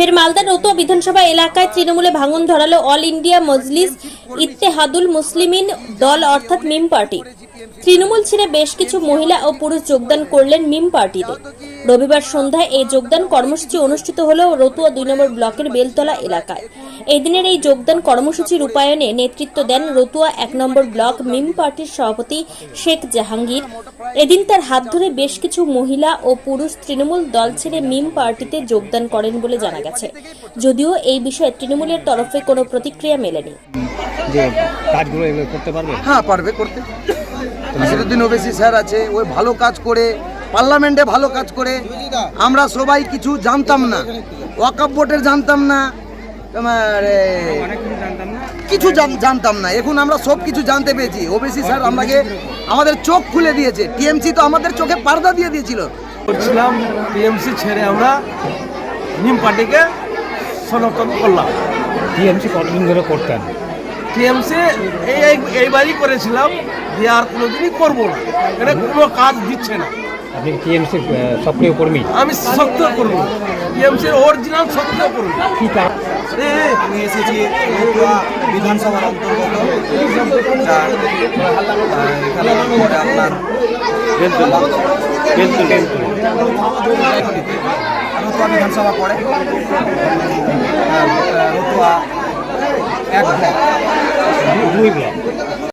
ফের মালদা রতুয়া বিধানসভা এলাকায় তৃণমূলে ভাঙন ধরালো অল ইন্ডিয়া মজলিস ইত্তেহাদুল মুসলিমিন দল, অর্থাৎ মিম পার্টি। তৃণমূল ছেড়ে বেশ কিছু মহিলা ও পুরুষ যোগদান করলেন মিম পার্টিতে। রবিবার সন্ধ্যায় এই যোগদান কর্মসূচি অনুষ্ঠিত হল রতুয়া দুই নম্বর ব্লকের বেলতলা এলাকায়। এদিনের এই যোগদান কর্মসূচি রূপায়ণে নেতৃত্ব দেন রতুয়া এক নম্বর ব্লক মিম পার্টির সভাপতি শেখ জাহাঙ্গীর। এদিন তার হাত ধরে বেশ কিছু মহিলা ও পুরুষ তৃণমূল দল ছেড়ে মিম পার্টিতে যোগদান করেন বলে জানা গেছে। যদিও এই বিষয়ে তৃণমূলের তরফে কোনো প্রতিক্রিয়া মেলেনি। যে কাজগুলো এগুলো করতে পারবে? হ্যাঁ পারবে করতে। নাসিরুদ্দিন ওবেসি স্যার আছে ওই ভালো কাজ করে পার্লামেন্টে ভালো কাজ করে। আমরা সবাই কিছু জানতাম না। ওয়াকাপ বোর্ডের জানতাম না। তোমার কিছু জান- জানতাম না। এখন আমরা সব কিছু জানতে পেরেছি। ওবিসি স্যার আমাকে আমাদের চোখ খুলে দিয়েছে। টিএমসি তো আমাদের চোখে পর্দা দিয়ে দিয়েছিল। করছিলাম টিএমসি ছেড়ে আমরা নিম পার্টিকে সমর্থন করলাম। টিএমসি কতদিন ধরে করতেন? টিএমসি এই এই- এইবারই করেছিলাম। দিয়ে আর কোনোদিনই করব না। এটা কোনো কাজ দিচ্ছে না। আপনি টিএমসি সক্রিয় কর্মী? আমি সক্রিয় করব টিএমসির অরিজিনাল সক্রিয় করব কি কারণ আমি এসেছি বিধানসভার অন্তর্গত। এখানে আপনার রতুয়া বিধানসভা পড়ে। রতুয়া এক ব্লক দুই ব্লক।